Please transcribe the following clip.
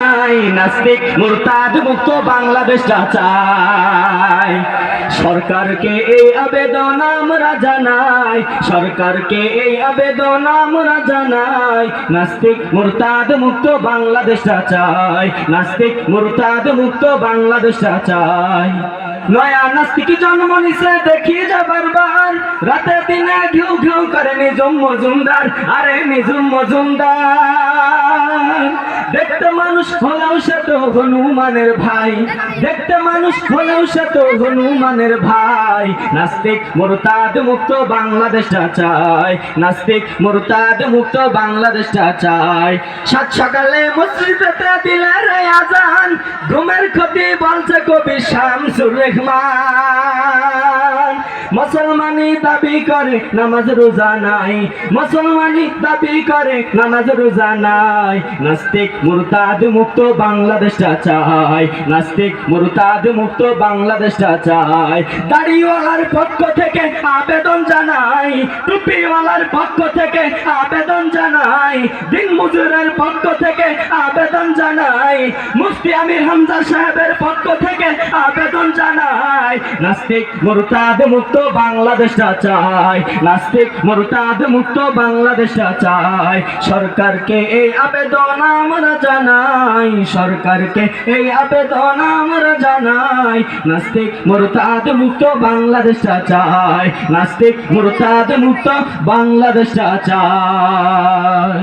নাস্তিক মুরতাদ মুক্ত বাংলাদেশটা চাই সরকারকে এই আবেদন আমরা জানাই, সরকারকে এই আবেদন আমরা জানাই। নাস্তিক মুরতাদ মুক্ত বাংলাদেশটা চাই নাস্তিক মুরতাদ মুক্ত বাংলাদেশটা চাই নয়া নাস্তিক জন্ম নিছে, দেখি যা বারবার। রাতে দিনে ঘিউ ঘিউ করে নিজম মজুমদার, আরে নিজম মজুমদার। দেখতে মানুষ হলেও সে হনুমানের ভাই। দেখতে মানুষ হলেও সে হনুমানের ভাই। নাস্তিক মুরতাদ মুক্ত বাংলাদেশটা চাই। নাস্তিক মুরতাদ মুক্ত বাংলাদেশটা চাই। সাত সকালে মসজিদেতে দিলে রে আজান। ঘুমের ক্ষতি বলছে কবি শামসুর রহমান। মুসলমানি দাবি করে, নামাজ রোজা নাই। মুসলমানি দাবি করে, নামাজ রোজা নাই। নাস্তিক মুরতাদ মুক্ত বাংলাদেশটা চাই নাস্তিক মুরতাদ মুক্ত বাংলাদেশটা চাই দাড়িওয়ালার পক্ষ থেকে আবেদন জানাই। টুপিওয়ালার পক্ষ থেকে আবেদন জানাই। দিন মজুরের পক্ষ থেকে আবেদন জানাই। মুফতি আমির হামজা সাহেবের পক্ষ থেকে আবেদন জানাই, নাস্তিক মুরতাদ মুক্ত বাংলাদেশটা চাই, নাস্তিক মুরতাদ মুক্ত বাংলাদেশটা চাই। সরকারকে এই আবেদন আমরা জানাই, সরকারকে এই আবেদন আমরা জানাই, নাস্তিক মুরতাদ মুক্ত বাংলাদেশটা চাই, নাস্তিক মুরতাদ মুক্ত বাংলাদেশটা চাই।